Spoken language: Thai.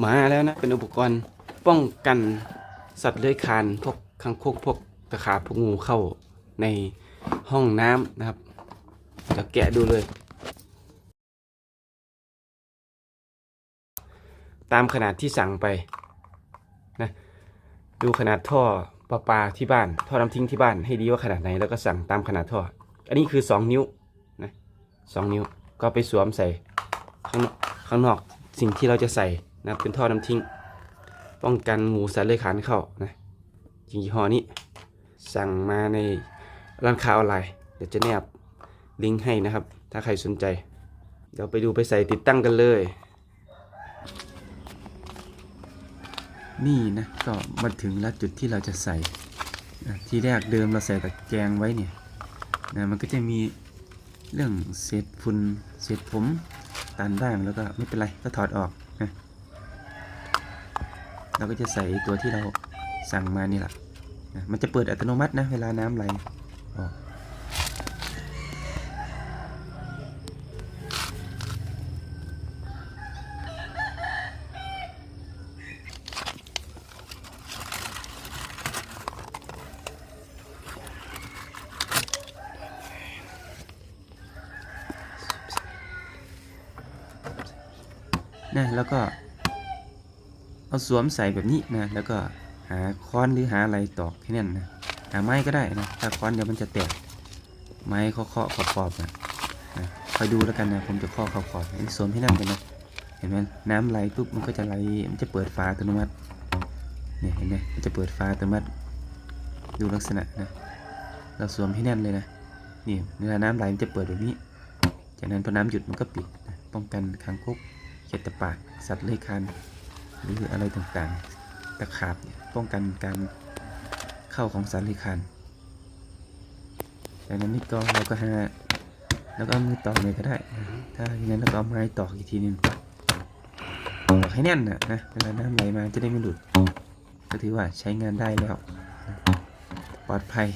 มาแล้วนะ เป็นอุปกรณ์ป้องกันสัตว์เลื้อยคลานพวกคังคกพวกตะขาบพวกงูเข้าในห้องน้ำนะครับเดี๋ยวแกะดูเลย ตามขนาดที่สั่งไปนะดูขนาดท่อประปาที่บ้าน ท่อน้ำทิ้งที่บ้านให้ดีว่าขนาดไหนแล้วก็สั่งตามขนาดท่อ อันนี้คือ 2 นิ้วนะสองนิ้วก็ไปสวมใส่ข้างนอกข้างนอกสิ่งที่เราจะใส่ นะเป็นท่อน้ำทิ้ง ป้องกันงูสัตว์เลื้อยคลานเข้านะจริงยี่ห้อนี้ สั่งมาในร้านค้าออนไลน์เดี๋ยวจะแนบลิงก์ให้นะครับ ถ้าใครสนใจ เดี๋ยวไปดูไปใส่ติดตั้งกันเลย นี่นะก็มาถึงแล้วจุดที่เราจะใส่นะที่แรกเดิมเราใส่ตะแกรงไว้เนี่ยนะมันก็จะมีเรื่องเศษฝุ่นเศษผมตันบ้างแล้วก็ไม่เป็นไรก็ถอดออกนะ เราก็จะใส่ตัวที่เราสั่งมานี่แหละนะมันจะเปิดอัตโนมัตินะเวลาน้ำไหลออกนะแล้วก็ เอาสวมใส่แบบนี้นะ แล้วก็หาค้อนหรือหาอะไรตอกให้แน่นนะ หาไม้ก็ได้นะ ถ้าค้อนเดี๋ยวมันจะแตก ไม้เคาะเคาะขอบขอบนะนะคอยดูแล้วกันนะ ผมจะเคาะขอบขอบนี่สวมให้แน่นกันนะ เห็นไหมน้ำไหลปุ๊บมันก็จะไหล มันจะเปิดฝาอัตโนมัติ เนี่ยเห็นไหมมันจะเปิดฝาอัตโนมัติ ดูลักษณะนะ เราสวมให้แน่นเลยนะ นี่เวลาน้ำไหลมันจะเปิดแบบนี้ จากนั้นพอน้ำหยุดมันก็ปิดนะป้องกันคางคกเขียดตะปาดสัตว์เลื้อยคลาน หรืออะไรต่างๆ ตะขาบป้องกันการเข้าของสัตว์เลื้อยคลานจากนั้นนี่ก็เราก็หาแล้วก็เอามือตอกเลยก็ได้ ถ้าอย่างนั้นเราก็เอาไม้ตอกอีกทีหนึงตอกให้แน่นนะนะเวลาน้ำไหลมาจะได้ไม่หลุด ก็ถือว่าใช้งานได้แล้ว ปลอดภัย